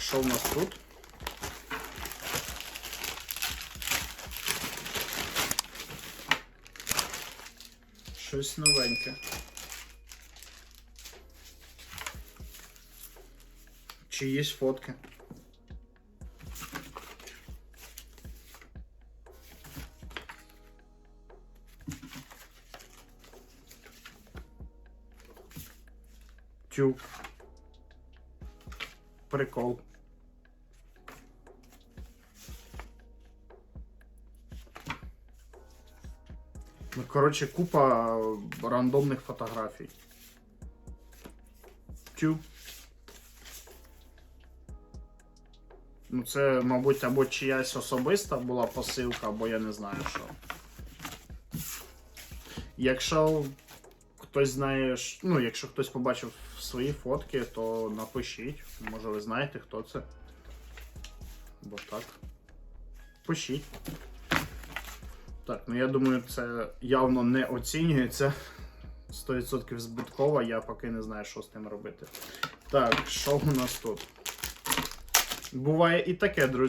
що в нас тут? Щось новеньке. Чиїсь фотки. Тю. Прикол. Ну, коротше, купа рандомних фотографій. Тю. Ну, це, мабуть, або чиясь особиста була посилка, або я не знаю що. Якщо хтось знає, ну, якщо хтось побачив свої фотки, то напишіть. Може ви знаєте, хто це. Бо так. Пишіть. Так, ну я думаю, це явно не оцінюється. 100% збиткова, я поки не знаю, що з тим робити. Так, що у нас тут? Буває і таке, друзі.